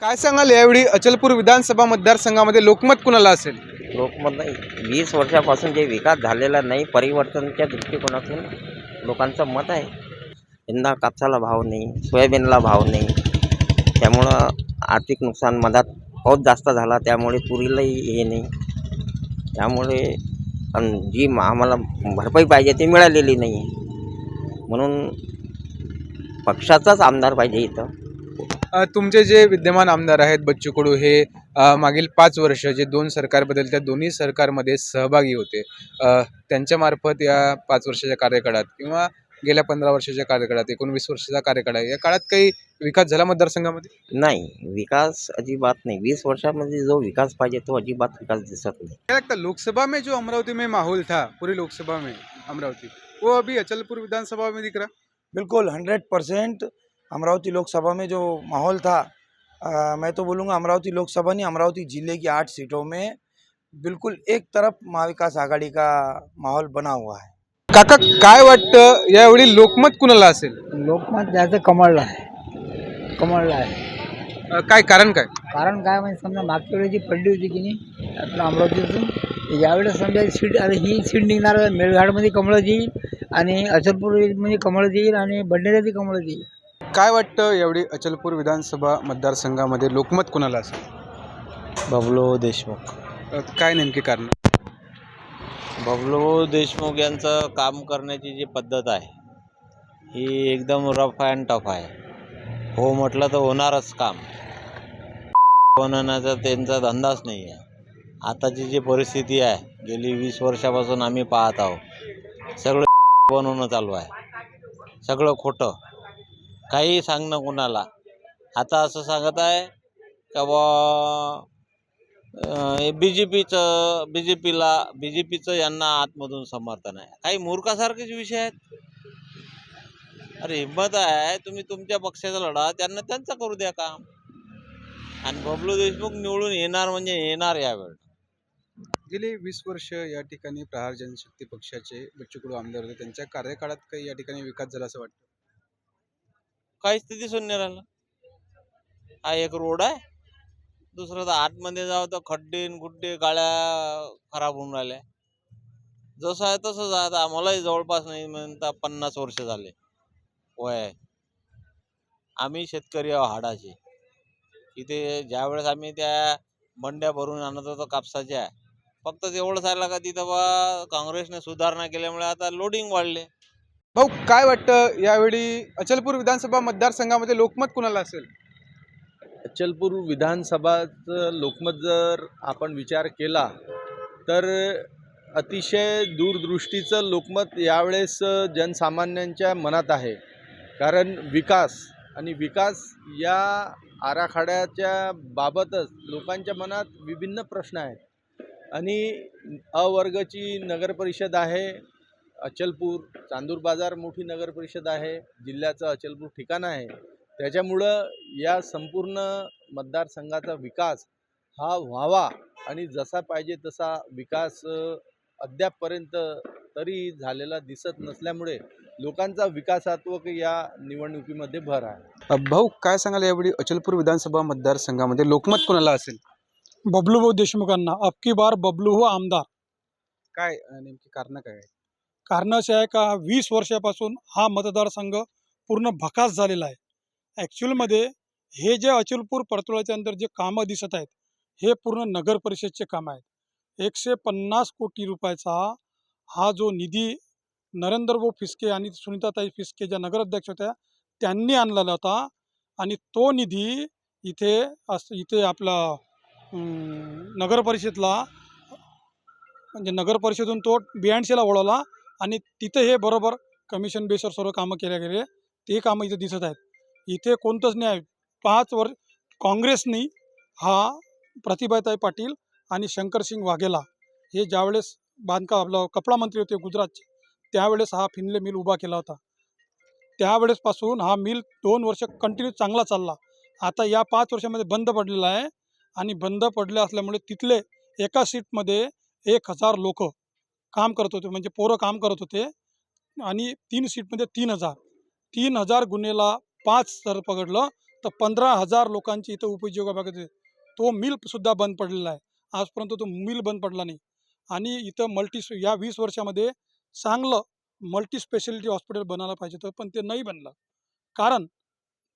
काय सांगाल यावेळी अचलपूर विधानसभा मतदारसंघामध्ये लोकमत कुणाला असेल? लोकमत नाही. वीस वर्षापासून जे विकास झालेला नाही परिवर्तनच्या दृष्टिकोनातून लोकांचं मत आहे. यंदा कापसाला भाव नाही सोयाबीनला भाव नाही. त्यामुळं आर्थिक नुकसान मधात पाऊस जास्त झाला त्यामुळे तुरीलाही हे नाही. त्यामुळे जी मा- आम्हाला भरपाई पाहिजे ती मिळालेली नाही. म्हणून पक्षाचाच आमदार पाहिजे इथं. तुमचे जे विद्यमान आमदार आहेत बच्चू कडू हे मागील पाच वर्ष जे दोन सरकार बदलत्या दोन्ही सरकारमध्ये सहभागी होते. त्यांच्यामार्फत या पाच वर्षाच्या कार्यकाळात किंवा गेल्या पंधरा वर्षाच्या कार्यकाळात एकोणवीस वर्षाचा कार्यकाळ आहे या काळात काही विकास झाला मतदारसंघामध्ये? नाही विकास अजिबात नहीं. बीस वर्षामध्ये जो विकास पाहिजे तो अजिबात विकास दिसत नाही. क्या लगता लोकसभा में जो अमरावती में माहौल था पूरी लोकसभा में अमरावती वो अभी अचलपुर विधानसभा में दिख रहा? बिल्कुल हंड्रेड परसेंट अमरावती लोकसभा में जो माहौल था अ, मैं तो बोलूँगा अमरावती लोकसभा नहीं अमरावती ज़िले की आठ सीटों में बिल्कुल एक तरफ महाविकास आघाड़ी का माहौल बना हुआ है। काका काय वाटतं? यावेळी लोकमत कुणाला असेल? लोकमत जायचं कमळला आहे. कमळला आहे. अ, काय कारण काय? कारण काय म्हणजे समजा मागच्या वेळी जी पडली होती की नाही आपलं अमरावतीतून यावेळेस समजा सीट आता ही सीट निघणार आहे. मेळघाटमध्ये कमळच येईल आणि अचलपूरमध्ये कमळच येईल आणि बंडेराची कमळच येईल. काय वाटतं यावेळी अचलपूर विधानसभा मतदारसंघामध्ये लोकमत कुणाला असेल? बबलू देशमुख. अ, काय नेमके कारण? बबलू देशमुख यांचं काम करण्याची जी पद्धत आहे ही एकदम रफ अँड टफ आहे. हो म्हटलं तर होणारच काम. बनवण्याचा त्यांचा धंदाच नाही आहे. आताची जी परिस्थिती आहे गेली वीस वर्षापासून आम्ही पाहत आहोत. सगळं बनवणं चालू आहे. सगळं खोटं. काही सांगणं कुणाला? आता असं सांगत आहे का बा बी जे पीचं बी जे पीला बी जे पीचं यांना आतमधून समर्थन आहे. काही मूर्खासारखेच विषय आहेत? अरे हिंमत आहे तुम्ही तुमच्या पक्षाचा लढा त्यांना त्यांचं करू द्या काम. आणि बबलू देशमुख निवडून येणार म्हणजे येणार यावेळ. गेली वीस वर्ष या ठिकाणी प्रहार जनशक्ती पक्षाचे बच्चूकडू आमदार होते त्यांच्या कार्यकाळात काही या ठिकाणी विकास झाला असं वाटतं? काहीच दिसून नाही राहिलं. हा एक रोड आहे. दुसरं तर आतमध्ये जावं तर खड्डे गुड्डे गाड्या खराब होऊन राहिल्या. जसं आहे तसंच आहे. आता आम्हालाही जवळपास नाही म्हणता पन्नास वर्ष झाले. वय आम्ही शेतकरी आहो हाडाचे. इथे ज्यावेळेस आम्ही त्या बंड्या भरून आणत होतो कापसाच्या फक्त तेवढं आलं का तिथं बा काँग्रेसने सुधारणा केल्यामुळे आता लोडिंग वाढले. भाऊ काय वाटतं? यावेळी अचलपूर विधानसभा मतदारसंघामध्ये लोकमत कुणाला असेल? अचलपूर विधानसभाचं लोकमत जर आपण विचार केला तर अतिशय दूरदृष्टीचं लोकमत यावेळेस जनसामान्यांच्या मनात आहे. कारण विकास आणि विकास या आराखड्याच्या बाबतच लोकांच्या मनात विभिन्न प्रश्न आहेत. आणि अवर्गची नगरपरिषद आहे अचलपूर चांदूर बाजार मोठी नगरपरिषद आहे जिल्ह्याचं अचलपूर ठिकाण आहे. त्याच्यामुळं या संपूर्ण मतदारसंघाचा विकास हा व्हावा आणि जसा पाहिजे तसा विकास अद्यापपर्यंत तरी झालेला दिसत नसल्यामुळे लोकांचा विकासात्मक या निवडणुकीमध्ये भर आहे. भाऊ काय सांगाल यावेळी अचलपूर विधानसभा मतदारसंघामध्ये लोकमत कुणाला असेल? बबलू भाऊ देशमुखांना अबकी बार बबलू हो आमदार. काय नेमकी कारण काय आहे? कारण असे आहे का वीस वर्षापासून हा मतदारसंघ पूर्ण भकास झालेला आहे. ॲक्च्युअलमध्ये हे जे अचलपूर परतुळाच्या अंदर जे कामं दिसत आहेत हे पूर्ण नगर परिषदचे कामं आहेत. एकशे पन्नास कोटी रुपयाचा हा जो निधी नरेंद्र भाऊ फिसके आणि सुनीताताई फिसके ज्या नगराध्यक्ष होत्या त्यांनी आणलेला होता. आणि तो निधी इथे अस इथे आपला नगर परिषदला म्हणजे नगर परिषदेतून तो बियाणशीला वळवला. आणि तिथे हे बरोबर कमिशन बेसवर सर्व कामं केल्या गेले ते कामं इथं दिसत आहेत. इथे कोणतंच नाही पाच वर्ष काँग्रेसनी हा प्रतिभाताई पाटील आणि शंकरसिंग वाघेला हे ज्यावेळेस बांधकाम आपलं कपडा मंत्री होते गुजरातचे त्यावेळेस हा फिनले मिल उभा केला होता. त्यावेळेसपासून हा मिल दोन वर्ष कंटिन्यू चांगला चालला. आता या पाच वर्षामध्ये बंद पडलेला आहे आणि बंद पडले असल्यामुळे तिथले एका सीटमध्ये एक हजार लोक काम करत होते म्हणजे पोरं काम करत होते. आणि तीन सीटमध्ये तीन हजार. तीन हजार गुन्हेला पाच जर पकडलं तर पंधरा हजार लोकांची इथं उपजीविका बघत तो मिलसुद्धा बंद पडलेला आहे. आजपर्यंत तो मिल बंद पडला नाही. आणि इथं मल्टी या वीस वर्षामध्ये चांगलं मल्टी स्पेशालिटी हॉस्पिटल बनायला पाहिजे होतं पण ते नाही बनलं. कारण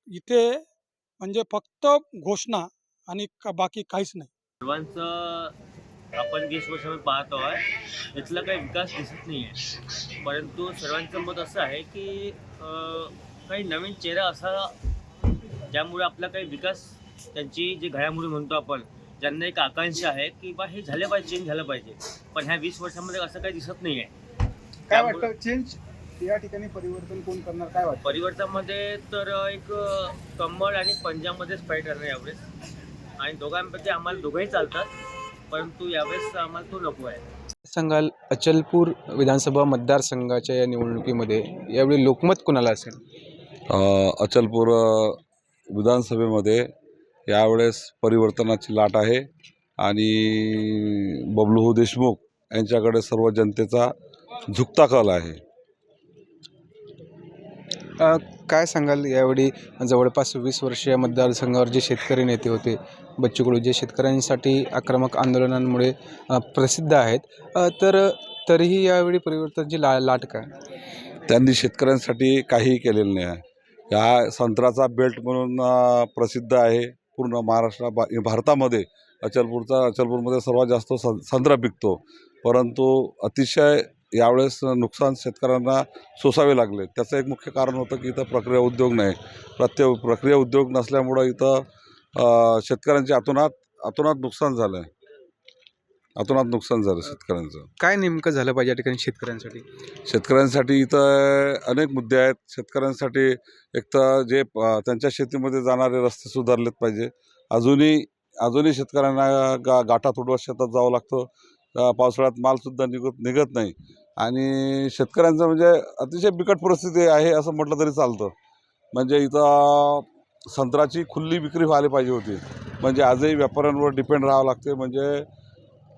इथे म्हणजे फक्त घोषणा आणि का बाकी काहीच नाही. सर्वांचं आपण वीस वर्षामध्ये पाहतो आहे इथला काही विकास दिसत नाही आहे परंतु सर्वांचं मत असं आहे की काही नवीन चेहरा असा ज्यामुळे आपला काही विकास त्यांची जी घडामोडी म्हणतो आपण ज्यांना एक आकांक्षा आहे की बा हे झालं पाहिजे चेंज झालं पाहिजे. पण ह्या वीस वर्षामध्ये असं काही दिसत नाही आहे काय वाटतं? चेंज या ठिकाणी परिवर्तन कोण करणार? काय वाटतं? परिवर्तनामध्ये तर एक कमळ आणि पंजाबमध्येच फाईट करणार यावेळेस आणि दोघांपैकी आम्हाला दोघंही चालतात. परंतु यावेळेस आम्हाला तो नको आहे. सांगाल अचलपूर विधानसभा मतदारसंघाच्या या निवडणुकीमध्ये यावेळी लोकमत कुणाला असेल? अ, अचलपूर विधानसभेमध्ये यावेळेस परिवर्तनाची लाट आहे आणि बबलू देशमुख यांच्याकडे सर्व जनतेचा झुकता कल आहे. अ, काय सांगाल? यावेळी जवळपास वीस वर्ष या मतदारसंघावर जे शेतकरी नेते होते बच्चू कडू जे शेतकऱ्यांसाठी आक्रमक आंदोलनांमुळे प्रसिद्ध आहेत. तर तरीही यावेळी परिवर्तनची ला लाट काय? त्यांनी शेतकऱ्यांसाठी काहीही केलेलं नाही आहे. या संत्र्याचा बेल्ट म्हणून प्रसिद्ध आहे. पूर्ण महाराष्ट्र भा भारतामध्ये अचलपूरचा अचलपूरमध्ये सर्वात जास्त सं संत्रा पिकतो. परंतु अतिशय यावेळेस नुकसान शेतकऱ्यांना सोसावे लागले. त्याचं एक मुख्य कारण होतं की इथं प्रक्रिया उद्योग नाही. प्रत्येक प्रक्रिया उद्योग नसल्यामुळं इथं शेतकऱ्यांचे अतोनात अतोनात नुकसान झालं आहे अतोनात नुकसान झालं शेतकऱ्यांचं. काय नेमकं झालं पाहिजे या ठिकाणी शेतकऱ्यांसाठी? शेतकऱ्यांसाठी इथं अनेक मुद्दे आहेत. शेतकऱ्यांसाठी एक तर जे प- त्यांच्या शेतीमध्ये जाणारे रस्ते सुधारलेत पाहिजे. अजूनही अजूनही शेतकऱ्यांना गा गाठा तुडवत शेतात जावं लागतं. अ, पावसाळ्यात मालसुद्धा निघत निघत नाही. आणि शेतकऱ्यांचं म्हणजे अतिशय बिकट परिस्थिती आहे असं म्हटलं तरी चालतं. म्हणजे इथं संत्र्याची खुल्ली विक्री व्हायला पाहिजे होती. म्हणजे आजही व्यापाऱ्यांवर डिपेंड राहावं लागते. म्हणजे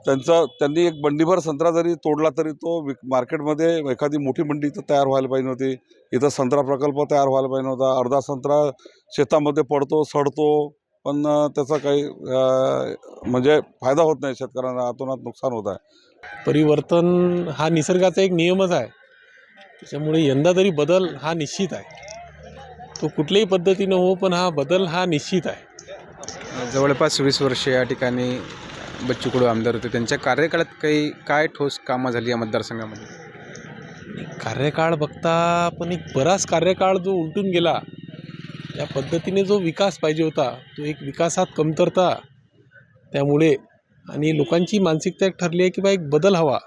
त्यांचं त्यांनी एक बंडीभर संत्रा जरी तोडला तरी तो विक मार्केटमध्ये एखादी मोठी मंडी इथं तयार व्हायला पाहिजे नव्हती इथं संत्रा प्रकल्प तयार व्हायला पाहिजे नव्हता अर्धा संत्रा शेतामध्ये पडतो सडतो पण त्याचा काही म्हणजे फायदा होत नाही शेतकऱ्यांना. आतोनात नुकसान होत आहे. परिवर्तन हा निसर्गाचा एक नियमच आहे. त्याच्यामुळे यंदा तरी बदल हा निश्चित आहे. तो कुठल्याही पद्धतीनं हो पण हा बदल हा निश्चित आहे. जवळपास वीस वर्ष या ठिकाणी बच्चू कडू आमदार होते. त्यांच्या कार्यकाळात काही काय ठोस कामं झाली या मतदारसंघामध्ये? कार्यकाळ बघता पण एक बराच कार्यकाळ जो उलटून गेला त्या पद्धतीने जो विकास पाहिजे होता तो एक विकासात कमतरता त्यामुळे आणि लोकांची मानसिकता एक ठरली आहे की बा एक बदल हवा.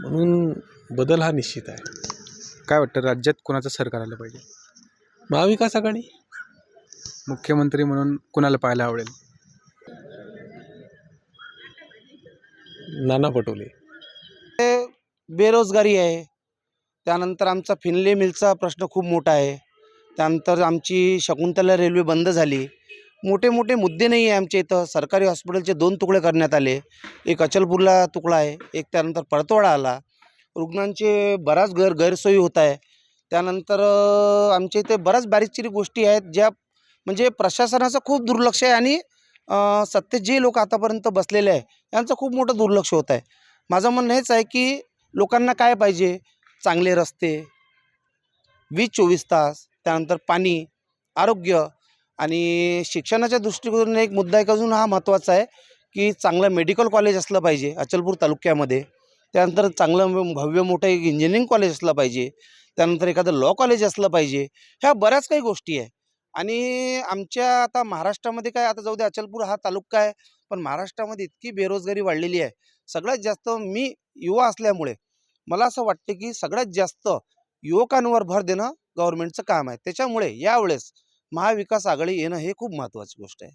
म्हणून बदल हा निश्चित आहे. काय वाटतं राज्यात कोणाचं सरकार आलं पाहिजे? महाविकास आघाडी? मुख्यमंत्री म्हणून कुणाला पाहायला आवडेल? नाना पटोले. बेरोजगारी आहे. त्यानंतर आमचा फिनले मिलचा प्रश्न खूप मोठा आहे. त्यानंतर आमची शकुंतला रेल्वे बंद झाली. मोठे मोठे मुद्दे नाही आहे आमच्या इथं. सरकारी हॉस्पिटलचे दोन तुकडे करण्यात आले. एक अचलपूरला तुकडा आहे. एक त्यानंतर परतवाडा आला. रुग्णांचे बराच गैर गैरसोयी होत आहे. त्यानंतर आमच्या इथे बऱ्याच बारीकचिरी गोष्टी आहेत ज्या म्हणजे प्रशासनाचं खूप दुर्लक्ष आहे आणि सत्तेत जे लोक आतापर्यंत बसलेले आहे यांचं खूप मोठं दुर्लक्ष होत आहे. माझं म्हणणं हेच आहे की लोकांना काय पाहिजे? चांगले रस्ते वीज चोवीस तास त्यानंतर पाणी आरोग्य आणि शिक्षणाच्या दृष्टिकोनाने एक मुद्दा एक अजून हा महत्त्वाचा आहे की चांगलं मेडिकल कॉलेज असलं पाहिजे अचलपूर तालुक्यामध्ये. त्यानंतर चांगलं भव्य मोठं एक इंजिनिअरिंग कॉलेज असलं पाहिजे. त्यानंतर एखादं लॉ कॉलेज असलं पाहिजे ह्या बऱ्याच काही गोष्टी आहे. आणि आमच्या आता महाराष्ट्रामध्ये काय आता जाऊ दे अचलपूर हा तालुका आहे पण महाराष्ट्रामध्ये इतकी बेरोजगारी वाढलेली आहे. सगळ्यात जास्त मी युवा असल्यामुळे मला असं वाटते की सगळ्यात जास्त युवकांवर भर देणं गव्हर्नमेंटचं काम आहे. त्याच्यामुळे यावेळेस महाविकास आघाडी येणं हे खूप महत्त्वाची गोष्ट आहे.